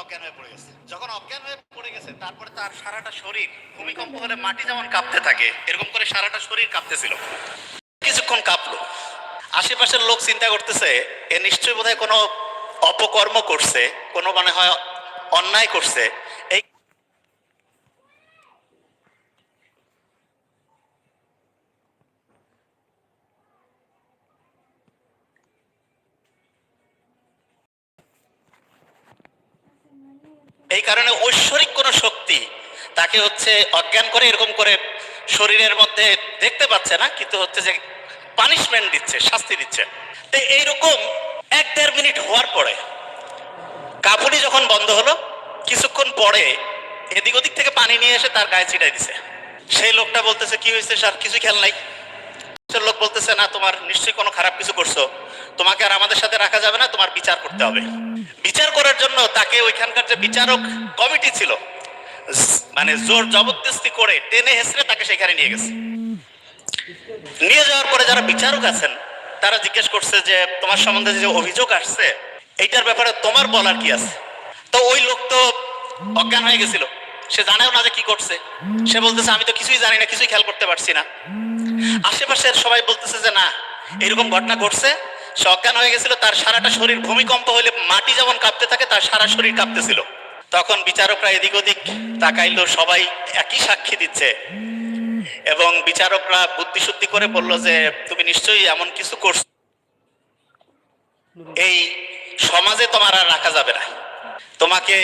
অজ্ঞান হয়ে পড়ে গেছে। যখন অজ্ঞান হয়ে পড়ে গেছে, তারপরে তার সারাটা শরীর ভূমিকম্প হলে মাটি যেমন কাঁপতে থাকে, এরকম করে সারাটা শরীর কাঁপতেছিল। কিছুক্ষণ কাঁপলো। আশেপাশের লোক চিন্তা করতেছে, এ নিশ্চয়ই বোধহয় কোনো অপকর্ম করছে, কোনো মানে হয় অন্যায় করছে। এই কারণে ঐশ্বরিক কোনো শক্তি তাকে হচ্ছে অজ্ঞান করে এরকম করে শরীরের মধ্যে দেখতে পাচ্ছে না, কিন্তু হচ্ছে যে পানিশমেন্ট দিচ্ছে, শাস্তি দিচ্ছে। তো এইরকম এক দেড় মিনিট হওয়ার পরে কাপুনি যখন বন্ধ হলো, কিছুক্ষণ পরে এদিক ওদিক থেকে পানি নিয়ে এসে তার গায়ে ছিটাই দিছে। সেই লোকটা বলতেছে, কি হয়েছে স্যার? কিছু খেয়াল নাই? সে লোক বলতেছে, না, তোমার নিশ্চয়ই কোনো খারাপ কিছু করছ। তোমাকে আর আমাদের সাথে রাখা যাবে না, তোমার বিচার করতে হবে। বিচার করার জন্য তাকে ওইখানকার যে বিচারক কমিটি ছিল মানে জোর জবরদস্তি করে টেনে হেসড়ে তাকে সেখানে নিয়ে গেছে। নিয়ে যাওয়ার পরে যারা বিচারক আছেন, তারা জিজ্ঞেস করছে যে, তোমার সম্বন্ধে যে অভিযোগ আসছে, এইটার ব্যাপারে তোমার বলার কি আছে? তো ওই লোক তো অজ্ঞান হয়ে গেছিল। সে জানেও না যে কি করছে। সে বলতেছে, আমি তো কিছুই জানি না, কিছুই খেয়াল করতে পারছি না। আশেপাশের সবাই বলতেছে যে, না, এরকম ঘটনা ঘটছে। সে অজ্ঞান হয়ে গেছিল, তার সারাটা শরীর ভূমিকম্প হলে মাটি যেমন কাঁপতে থাকে, তার সারা শরীর কাঁপতেছিল। তখন বিচারকরা এদিক ওদিক তাকাইলো, সবাই একই সাক্ষী দিচ্ছে। এবং বিচারকরা বুদ্ধি শুদ্ধি করে বলল যে, তুমি নিশ্চয়ই এমন কিছু করছ এই সমাজে তোমার আর রাখা যাবে না। তোমাকে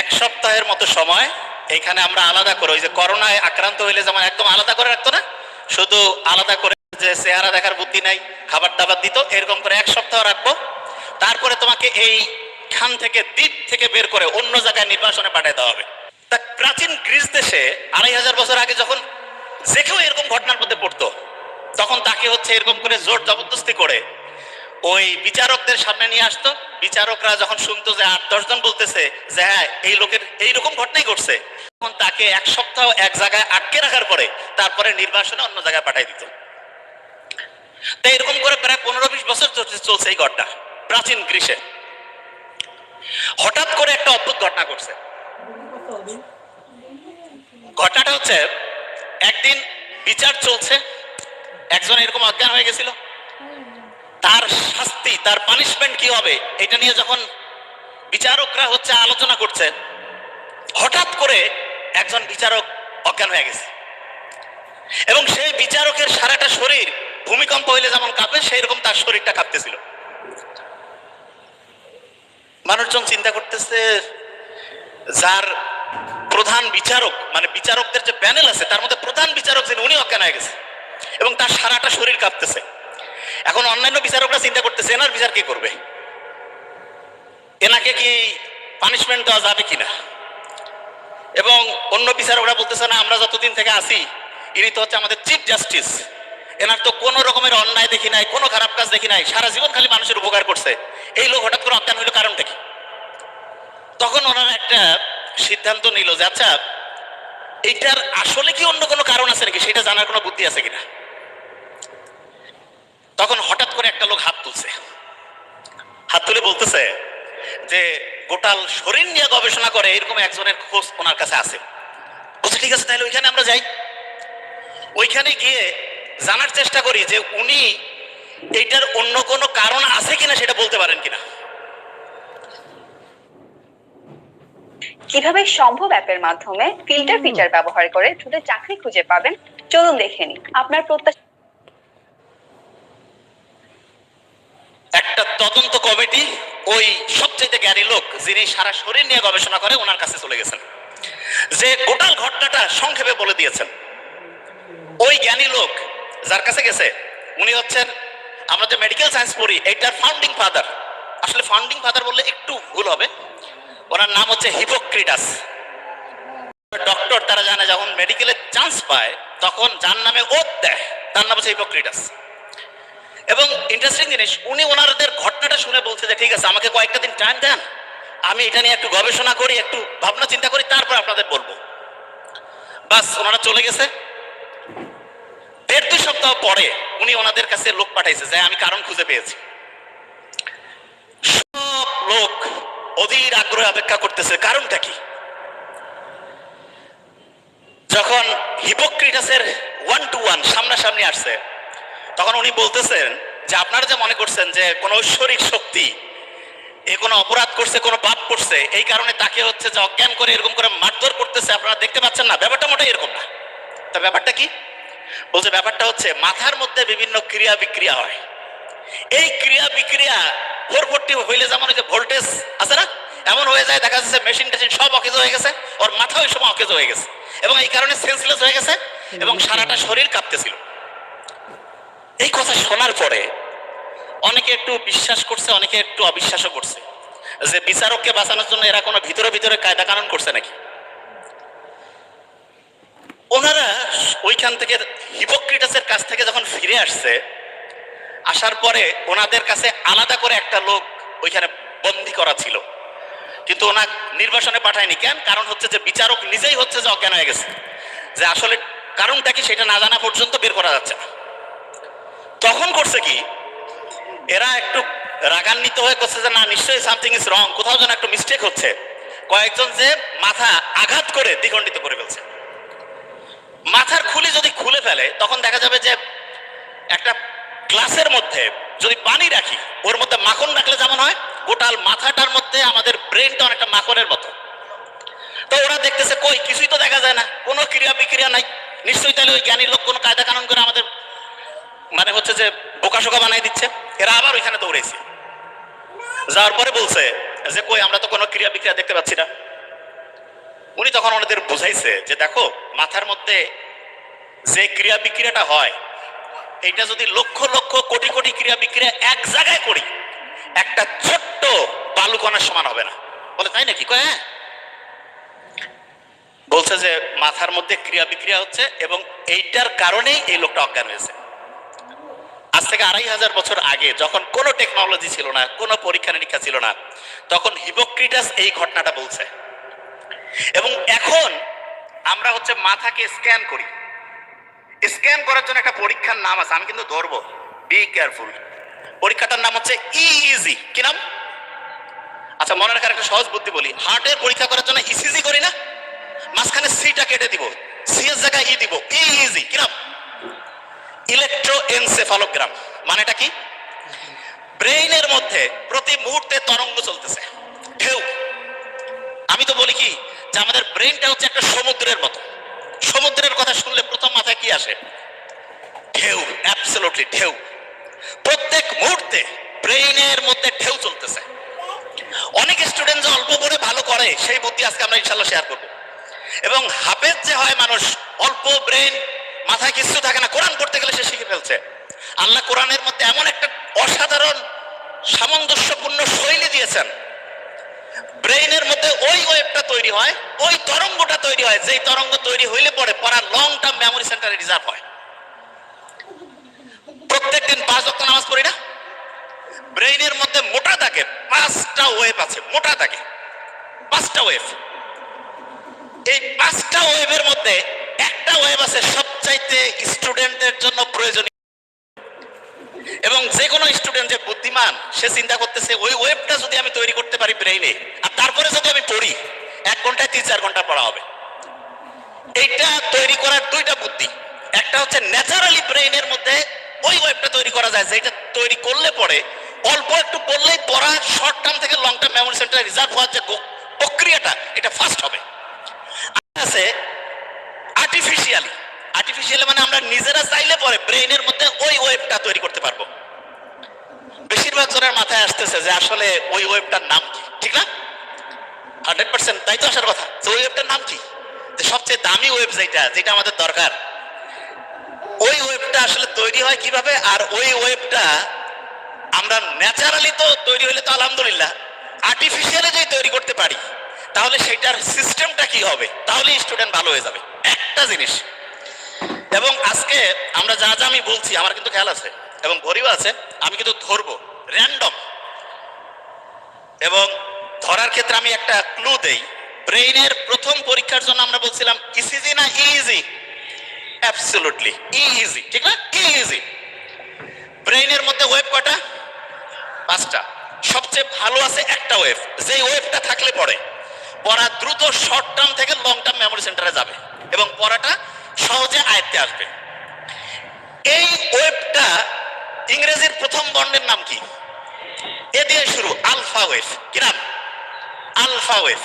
এক সপ্তাহের মতো সময় এখানে আমরা আলাদা করে, ওই যে করোনায় আক্রান্ত হইলে যেমন একদম আলাদা করে রাখতো না, শুধু আলাদা করে যে চেহারা দেখার বুদ্ধি নাই, খাবার দাবার দিত, এরকম করে এক সপ্তাহ রাখব। তারপরে তোমাকে এই খান থেকে দ্বীপ থেকে বের করে অন্য জায়গায় নির্বাসনে পাঠিয়ে দেওয়া হবে। তা প্রাচীন গ্রিস দেশে আড়াই হাজার বছর আগে যখন যে কেউ এরকম ঘটনার মধ্যে পড়তো, তখন তাকে হচ্ছে এরকম করে জোর জবরদস্তি করে ওই বিচারকদের সামনে নিয়ে আসতো। বিচারকরা যখন শুনতো যে আট দশজন বলতেছে যে হ্যাঁ এই লোকের এইরকম ঘটনাই ঘটছে তখন তাকে এক সপ্তাহ এক জায়গায় আটকে রাখার পরে তারপরে নির্বাসনে অন্য জায়গায় পাঠিয়ে দিত। তো এরকম করে প্রায় পনেরো বিশ বছর চলছে এই ঘটনা, প্রাচীন গ্রীষে হঠাৎ করে একটা অদ্ভুত ঘটনা ঘটছে। ঘটনাটা হচ্ছে, একদিন বিচার চলছে, একজন এরকম অজ্ঞান হয়ে গেছিল। তার শাস্তি, তার পানিশমেন্ট কি হবে, এটা নিয়ে যখন বিচারকরা হচ্ছে আলোচনা করছে, হঠাৎ করে একজন বিচারক অজ্ঞান হয়ে গেছে। এবং সেই বিচারকের সারাটা শরীর ভূমিকম্প হইলে যেমন কাঁপে সেই রকম তার শরীরটা কাঁপতেছিল। মানুষজন চিন্তা করতেছে, যার প্রধান বিচারক মানে বিচারকদের যে প্যানেল আছে, তার মধ্যে প্রধান বিচারক যিনি, উনি অজ্ঞান হয়ে গেছে। এবং তার সারাটা শরীর কাঁপতেছে। এখন অন্যান্য বিচারকরা চিন্তা করতেছে, এনার বিচার কি করবে? এনাকে কি পানিশমেন্ট দেওয়া যাবে কিনা? এবং অন্য বিচারকরা বলতেছে, না, আমরা যতদিন থেকে আসি ইনি তো হচ্ছে আমাদের চিফ জাস্টিস এনার তো কোনো রকমের অন্যায় দেখি নাই, কোনো খারাপ কাজ দেখি নাই, সারা জীবন খালি মানুষের উপকার করছে। এই লোক হঠাৎ করে অজ্ঞান হইল, কারণটা কি? তখন ওনারা একটা সিদ্ধান্ত নিল যে আচ্ছা এইটার আসলে কি অন্য কোনো কারণ আছে নাকি? সেটা জানার কোনো বুদ্ধি আছে কিনা? তখন হঠাৎ করে একটা লোক হাত তুলছে। হাত তুলে বলতেছে যে গোটাল শরীর নিয়ে গবেষণা করে এরকম একজনের খোঁজ ওনার কাছে আছে। বলছে ঠিক আছে তাহলে ওইখানে আমরা যাই। ওইখানে গিয়ে জানার চেষ্টা করি যে উনি এইটার অন্য কোনো কারণ আছে কিনা সেটা বলতে পারেন কিনা। কীভাবে সম্ভব অ্যাপের মাধ্যমে ফিল্টার ফিচার ব্যবহার করে দ্রুত চাকরি খুঁজে পাবেন চলুন দেখে নিন আপনার প্রত্যাশা একটা তদন্ত কমিটি ওই সবচেয়ে জ্ঞানী লোক যিনি সারা শরীর নিয়ে গবেষণা করে ওনার কাছে চলে গেছেন। যে গোটাল ঘটনাটা সংক্ষেপে বলে দিয়েছেন। ওই জ্ঞানী লোক যার কাছে গেছে, উনি হচ্ছেন, আমরা যে মেডিকেল সায়েন্স পড়ি, এইটার ফাউন্ডিং ফাদার আসলে ফাউন্ডিং ফাদার বললে একটু ভুল হবে। ওনার নাম হচ্ছে হিপোক্রিটাস। ডক্টর তারা জানে যখন মেডিকেলে চান্স পায়, তখন যার নামে ওত দেয়, তার নাম হচ্ছে হিপোক্রিটাস। এবং ইন্টারেস্টিং জিনিস, উনি ওনাদের ঘটনাটা শুনে বলছে যে, ঠিক আছে, আমাকে কয়েকটা দিন টাইম দেন, আমি এটা নিয়ে একটু গবেষণা করি, একটু ভাবনা চিন্তা করি, তারপর আপনাদের বলব। বাস, ওনারা চলে গেছে। দেড় দুই সপ্তাহ পরে উনি ওনাদের কাছে লোক পাঠাইছে যে, আমি কারণ খুঁজে পেয়েছি। সব লোক অধীর আগ্রহে অপেক্ষা করতেছে, কারণটা কি? যখন হিপোক্রিটাসের ওয়ান টু ওয়ান সামনাসামনি আসছে তখন উনি বলতেছেন যে আপনারা যে মনে করছেন যে কোনো ঐশ্বরিক শক্তি, এ কোনো অপরাধ করছে, কোনো পাপ করছে, এই কারণে তাকে হচ্ছে যে অজ্ঞান করে এরকম করে মারধর করতেছে, আপনারা দেখতে পাচ্ছেন না, ব্যাপারটা মোটেই এরকম না। তা ব্যাপারটা কি? বলছে ব্যাপারটা হচ্ছে মাথার মধ্যে বিভিন্ন ক্রিয়া বিক্রিয়া হয়। এই ক্রিয়া বিক্রিয়া ফোর ফোরটি হইলে যেমন ওই যে ভোল্টেজ আছে না, এমন হয়ে যায়, দেখা যাচ্ছে মেশিন টেশিন সব অকেজ হয়ে গেছে, ওর মাথা ওই সময় অকেজ হয়ে গেছে। এবং এই কারণে সেন্সলেস হয়ে গেছে, এবং সারাটা শরীর কাঁপতেছিল। এই কথা শোনার পরে অনেকে একটু বিশ্বাস করছে, অনেকে একটু অবিশ্বাসও করছে। যে বিচারককে বাঁচানোর জন্য এরা কোনো ভিতরে ভিতরে কায়দা কানুন করছে নাকি? ওনারা ওইখান থেকে হিপোক্রিটাসের কাছ থেকে যখন ফিরে আসছে, আসার পরে ওনাদের কাছে আলাদা করে একটা লোক ওইখানে বন্দি করা ছিল। কিন্তু ওনা নির্বাসনে পাঠায়নি। কেন? কারণ হচ্ছে যে বিচারক নিজেই হচ্ছে যে অজ্ঞান হয়ে গেছে। যে আসলে কারণটা কি সেটা না জানা পর্যন্ত বের করা যাচ্ছে না। তখন করছে কি? এরা একটু রাগান্বিত হয়ে করছে যে, না, নিশ্চয়ই সামথিং ইজ রং কোথাও যেন একটু মিস্টেক হচ্ছে। কয়েকজন যে মাথা আঘাত করে দ্বিখণ্ডিত করে ফেলছে। মাথার খুলি যদি খুলে ফেলে, তখন দেখা যাবে যে একটা গ্লাসের মধ্যে যদি পানি রাখি, ওর মধ্যে মাখন রাখলে যেমন হয়, গোটাল মাথাটার মধ্যে আমাদের ব্রেনটা অনেকটা মাখনের মতো। তো ওরা দেখতেছে, কই, কিছুই তো দেখা যায় না। কোনো ক্রিয়া বিক্রিয়া নাই। নিশ্চয়ই তাহলে ওই জ্ঞানী লোক কোনো কায়দা কানুন করে আমাদের মানে হচ্ছে যে বোকাশোকা বানাই দিচ্ছে। এরা আবার ওইখানে দৌড়েছে যাওয়ার পরে বলছে যে, কই, আমরা তো কোনো ক্রিয়া বিক্রিয়া দেখতে পাচ্ছি না। উনি তখন ওনাদের বুঝাইছে যে, দেখো, মাথার মধ্যে যে ক্রিয়া বিক্রিয়াটা হয় এটা যদি লক্ষ লক্ষ কোটি কোটি ক্রিয়া বিক্রিয়া এক জায়গায় করি, একটা ছোট্ট বালুকণার সমান হবে না। বলে, তাই নাকি? কয় হ্যাঁ। বলছে যে, মাথার মধ্যে ক্রিয়া বিক্রিয়া হচ্ছে এবং এইটার কারণেই এই লোকটা অজ্ঞান হয়েছে। আজ থেকে আড়াই হাজার বছর আগে যখন কোনো টেকনোলজি ছিল না, কোনো পরীক্ষা নিরীক্ষা ছিল না, তখন হিপোক্রিটাস এই ঘটনাটা বলছে। এবং এখন আমরা হচ্ছে মাথাকে স্ক্যান করি। স্ক্যান করার জন্য একটা পরীক্ষার নাম আছে, আমি কিন্তু ধরবো। বি কেয়ারফুল পরীক্ষাটার নাম হচ্ছে ইজি কি নাম? আচ্ছা মনে রাখার একটা সহজ বুদ্ধি বলি। হার্টের পরীক্ষা করার জন্য ইসিজি করি না? মাঝখানে সিটা কেটে দিব। সি এর জায়গায় ই দিব। ইজি কি নাম? ইলেকট্রোএনসেফালোগ্রাম। মানেটা কি? ব্রেইনের মধ্যে প্রতি মুহূর্তে তরঙ্গ চলতেছে। ঢেউ। আমি তো বলি কি যে আমাদের ব্রেইনটা হচ্ছে একটা সমুদ্রের মতো। সমুদ্রের কথা শুনলে প্রথম মাথায় কি আসে? ঢেউ অ্যাবসলুটলি ঢেউ। প্রত্যেক মুহূর্তে ব্রেইনের মধ্যে ঢেউ চলতেছে। অনেক স্টুডেন্ট যে অল্প পড়ে ভালো করে, সেই বুদ্ধি আজকে আমরা ইনশাল্লাহ শেয়ার করব। এবং হাফেজ যে হয় মানুষ, অল্প ব্রেন মাথায় কিছু থাকে না। কোরআন পড়তে গেলে সে শিখে ফেলছে। আল্লাহ কোরআনের মধ্যে এমন একটা অসাধারণ, সামঞ্জস্যপূর্ণ শৈলী দিয়েছেন। ব্রেইনের মধ্যে ওই ওয়েবটা তৈরি হয়, ওই তরঙ্গটা তৈরি হয়, যেই তরঙ্গ তৈরি হইলে পরে পড়া লং টার্ম মেমোরি সেন্টারে রিজার্ভ হয়। প্রত্যেকদিন পাঁচ ওয়াক্ত নামাজ পড়ি না? ব্রেইনের মধ্যে মোটা দাগে পাঁচটা ওয়েব আছে, মোটা দাগে। পাঁচটা ওয়েব। এই পাঁচটা ওয়েবের মধ্যে সবচাইতে স্টুডেন্টের জন্য প্রয়োজনীয়। এবং যে কোনো স্টুডেন্ট যে বুদ্ধিমান, সে চিন্তা করতেছে, ওই ওয়েবটা যদি আমি তৈরি করতে পারি ব্রেইনে আর তারপরে যদি আমি পড়ি, এক ঘন্টায় তিন চার ঘণ্টা পড়া হবে। এইটা তৈরি করার দুইটা বুদ্ধি। একটা হচ্ছে ন্যাচারালি ব্রেইনের মধ্যে ওই ওয়েবটা তৈরি করা যায়, যেটা তৈরি করলে পরে অল্প একটু পড়লেই পড়া শর্ট টার্ম থেকে লং টার্ম মেমোরি সেন্টারে রিজার্ভ হওয়ার যে প্রক্রিয়াটা, এটা ফাস্ট হবে আর আছে আর্টিফিশিয়ালি আর্টিফিশিয়ালি মানে আমরা নিজেরা চাইলে পরে ব্রেইনের মধ্যে ওই ওয়েবটা তৈরি করতে পারব। বেশিরভাগ জনের মাথায় আসতেছে যে আসলে ওই ওয়েবটার নাম কি, ঠিক না? হান্ড্রেড পার্সেন্ট, তাই তো আসার কথা। তো ওই ওয়েবটার নাম কি? যে সবচেয়ে দামি ওয়েব যেটা যেটা আমাদের দরকার। ওই ওয়েবটা আসলে তৈরি হয় কীভাবে? আর ওই ওয়েবটা আমরা ন্যাচারালি তো তৈরি হলে তো আলহামদুলিল্লাহ আর্টিফিশিয়ালি যদি তৈরি করতে পারি, তাহলে সেটার সিস্টেমটা কি হবে? তাহলে স্টুডেন্ট ভালো হয়ে যাবে। একটা জিনিস এবং আজকে আমরা যা যা আমি বলছি, আমার কিন্তু খেয়াল আছে, এবং ঘড়িও আছে, আমি কিন্তু ধরবো র্যান্ডম এবং ধরার ক্ষেত্রে আমি একটা ক্লু দেই, ব্রেইনের প্রথম পরীক্ষার জন্য আমরা বলছিলাম ইসিজি না ইজি অ্যাবসলুটলি ইজি ঠিক না? ইজি ব্রেইনের মধ্যে ওয়েব কটা পাঁচটা। সবচেয়ে ভালো আছে একটা ওয়েভ যে ওয়েভটা থাকলে পরে পড়া দ্রুত শর্ট টার্ম থেকে লং টার্ম মেমোরি সেন্টারে যাবে, এবং পড়াটা সহজে আয়ত্তে আসবে। এই ওয়েবটা ইংরেজির প্রথম বর্ণের নাম কি? এ দিয়ে শুরু, আলফা ওয়েভ কি নাম? আলফা ওয়েভ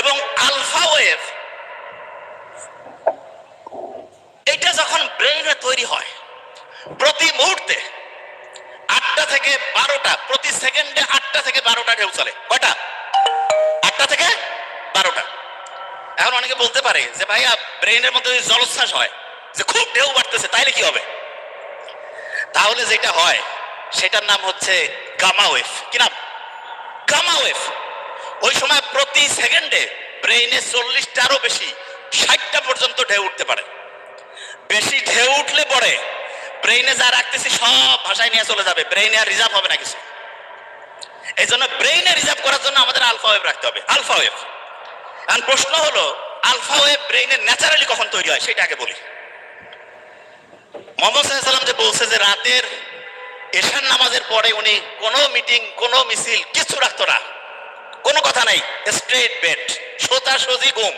এবং আলফা ওয়েভ এটা যখন ব্রেইনে তৈরি হয়, প্রতি মুহূর্তে আটটা থেকে বারোটা, প্রতি সেকেন্ডে আটটা থেকে বারোটা ঢেউ চলে। কয়টা? আটটা থেকে বারোটা। এখন অনেকে বলতে পারে যে ভাইয়া ব্রেইনের মধ্যে যদি জলোচ্ছ্বাস হয়, যে খুব ঢেউ বাড়তেছে, তাইলে কি হবে? তাহলে যেটা হয়, সেটার নাম হচ্ছে গামা ওয়েভ। কি নাম? Gamma wave. ওই সময় প্রতি সেকেন্ডে ব্রেইনে চল্লিশটারও বেশি, ষাটটা পর্যন্ত ঢেউ উঠতে পারে। বেশি ঢেউ উঠলে পরে ব্রেইনে যা রাখতেছি, সব ভাষায় নিয়ে চলে যাবে। ব্রেইনে আর রিজার্ভ হবে না কিছু। এই জন্য ব্রেইনে রিজার্ভ করার জন্য আমাদের আলফা ওয়েভ রাখতে হবে। Alpha wave. আর প্রশ্ন হলো আলফা ওয়েভ ব্রেইনে ন্যাচারালি কখন তৈরি হয়, সেটা আগে বলি। মোহাম্মদ সাল্লাম যে বলছে যে রাতের এশার নামাজের পরে উনি কোনো মিটিং, কোনো মিছিল কিছু রাখতো না। কোনো কথা নাই স্ট্রেট বেড সোজা সোজি ঘুম।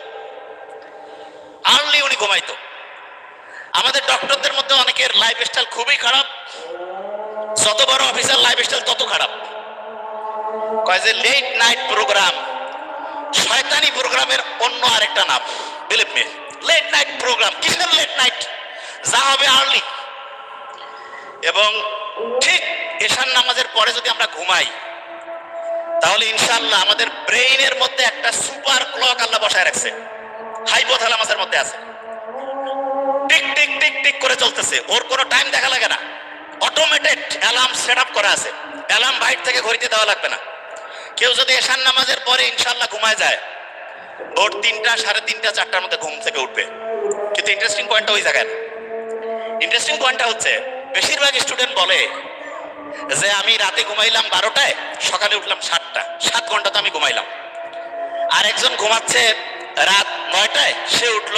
আর্লি উনি ঘুমাইতো। আমাদের ডক্টরদের মধ্যে অনেকের লাইফ স্টাইল খুবই খারাপ, যত বড় অফিসার লাইফ স্টাইল তত খারাপ। কয় যে লেট নাইট প্রোগ্রাম শয়তানি প্রোগ্রামের অন্য আরেকটা নাম। Believe me late night programme কিসের লেট নাইট যা হবে আর্লি এবং ঠিক এশার নামাজের পরে যদি আমরা ঘুমাই, তাহলে ইনশাল্লাহ আমাদের ব্রেইনের মধ্যে একটা সুপার ক্লক আল্লাহ বসায় রাখছে। হাইপোথ্যালামাসের মধ্যে আছে। টিক টিক টিক টিক করে চলতেছে। ওর কোনো টাইম দেখা লাগে না। অটোমেটেড অ্যালার্ম সেট আপ করা আছে। অ্যালার্ম বাইট থেকে ঘড়িতে দেওয়া লাগবে না। কেউ যদি এশার নামাজের পরে ইনশাল্লাহ ঘুমায় যায়, ভোর তিনটা, সাড়ে তিনটা, চারটার মধ্যে ঘুম থেকে উঠবে। কিন্তু ইন্টারেস্টিং পয়েন্টটা ওই জায়গায় ইন্টারেস্টিং পয়েন্টটা হচ্ছে, বেশিরভাগ স্টুডেন্ট বলে যে আমি রাতে ঘুমাইলাম বারোটায়, সকালে উঠলাম সাতটা। সাত ঘণ্টা তো আমি ঘুমাইলাম। আর একজন ঘুমাচ্ছে রাত নয়টায়, সে উঠল